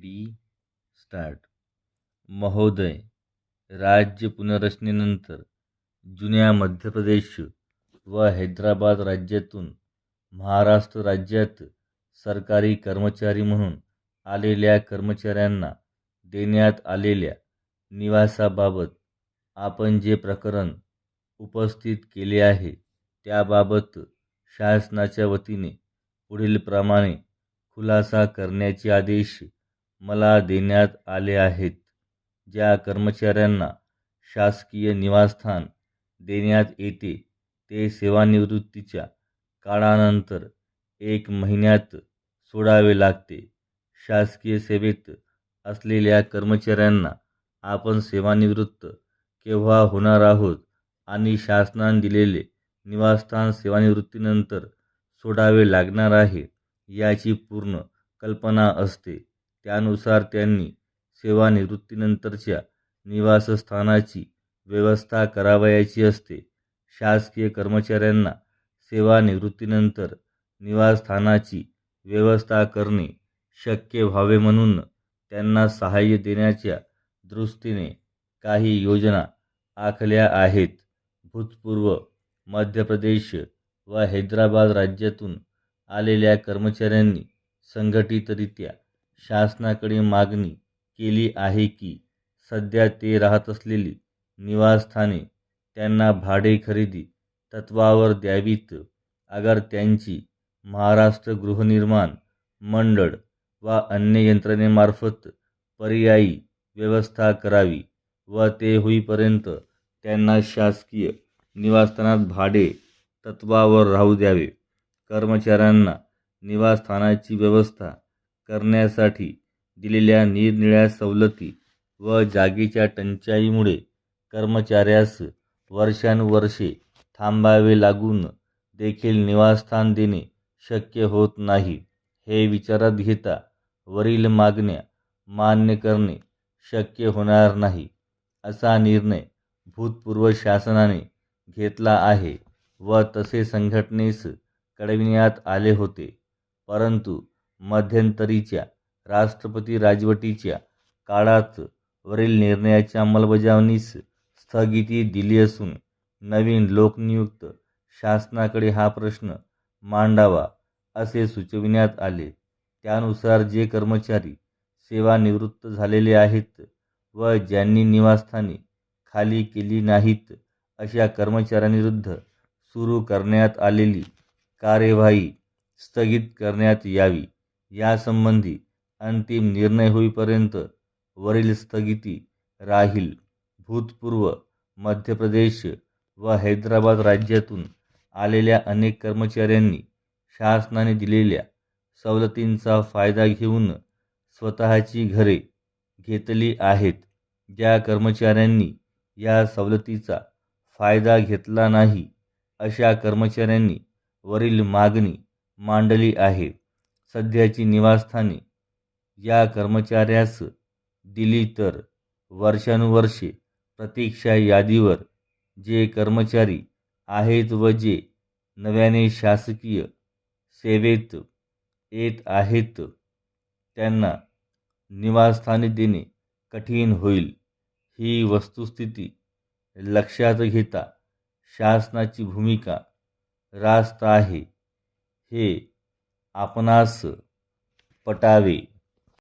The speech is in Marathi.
D start. महोदय राज्य पुनर्रचनेनंतर जुन्या मध्य प्रदेश व हैदराबाद राज्यातून महाराष्ट्र राज्यात सरकारी कर्मचारी म्हणून आलेल्या कर्मचाऱ्यांना देण्यात आलेल्या निवासाबाबत आपण जे प्रकरण उपस्थित केले आहे त्याबाबत शासनाच्या वतीने पुढीलप्रमाणे खुलासा करण्याचे आदेश मला देण्यात आले आहेत ज्या कर्मचाऱ्यांना शासकीय निवासस्थान देण्यात येते ते सेवानिवृत्तीच्या काळानंतर एक महिन्यात सोडावे लागते. शासकीय सेवेत असलेल्या कर्मचाऱ्यांना आपण सेवानिवृत्त केव्हा होणार आहोत आणि शासनाने दिलेले निवासस्थान सेवानिवृत्तीनंतर सोडावे लागणार आहे याची पूर्ण कल्पना असते. त्यानुसार त्यांनी सेवानिवृत्तीनंतरच्या निवासस्थानाची व्यवस्था करावयाची असते. शासकीय कर्मचाऱ्यांना सेवानिवृत्तीनंतर निवासस्थानाची व्यवस्था करणे शक्य व्हावे म्हणून त्यांना सहाय्य देण्याच्या दृष्टीने काही योजना आखल्या आहेत. भूतपूर्व मध्य प्रदेश व हैदराबाद राज्यातून आलेल्या कर्मचाऱ्यांनी संघटितरित्या शासनाकडे मागणी केली आहे की सध्या ते राहत असलेली निवासस्थाने त्यांना भाडे खरेदी तत्त्वावर द्यावीत. अगर त्यांची महाराष्ट्र गृहनिर्माण मंडळ वा अन्य यंत्रणेमार्फत पर्यायी व्यवस्था करावी व ते होईपर्यंत त्यांना शासकीय निवासस्थानात भाडे तत्वावर राहू द्यावे. कर्मचाऱ्यांना निवासस्थानाची व्यवस्था करण्यासाठी दिलेल्या निरनिळ्या सवलती व जागेच्या टंचाईमुळे कर्मचाऱ्यास वर्षानुवर्षे थांबावे लागून देखील निवासस्थान देणे शक्य होत नाही. हे विचारात घेता वरील मागण्या मान्य करणे शक्य होणार नाही असा निर्णय भूतपूर्व शासनाने घेतला आहे व तसे संघटनेस कळविण्यात आले होते. परंतु मध्यंतरीच्या राष्ट्रपती राजवटीच्या काळात वरील निर्णयाच्या अंमलबजावणीस स्थगिती दिली असून नवीन लोकनियुक्त शासनाकडे हा प्रश्न मांडावा असे सुचविण्यात आले. त्यानुसार जे कर्मचारी सेवानिवृत्त झालेले आहेत व ज्यांनी निवासस्थाने खाली केली नाहीत अशा कर्मचाऱ्यांविरुद्ध सुरू करण्यात आलेली कार्यवाही स्थगित करण्यात यावी. यासंबंधी अंतिम निर्णय होईपर्यंत वरील स्थगिती राहील. भूतपूर्व मध्य प्रदेश व हैदराबाद राज्यातून आलेल्या अनेक कर्मचाऱ्यांनी शासनाने दिलेल्या सवलतींचा फायदा घेऊन स्वतःची घरे घेतली आहेत. ज्या कर्मचाऱ्यांनी या सवलतीचा फायदा घेतला नाही अशा कर्मचाऱ्यांनी वरील मागणी मांडली आहे. सध्याची निवासस्थाने. या कर्मचाऱ्यास दिली तर वर्षानुवर्षे प्रतीक्षा यादीवर जे कर्मचारी आहेत व जे नव्याने शासकीय सेवेत येत आहेत त्यांना निवासस्थाने देणे कठीण होईल. ही वस्तुस्थिती लक्षात घेता शासनाची भूमिका रास्त आहे. हे आपणास पटावे.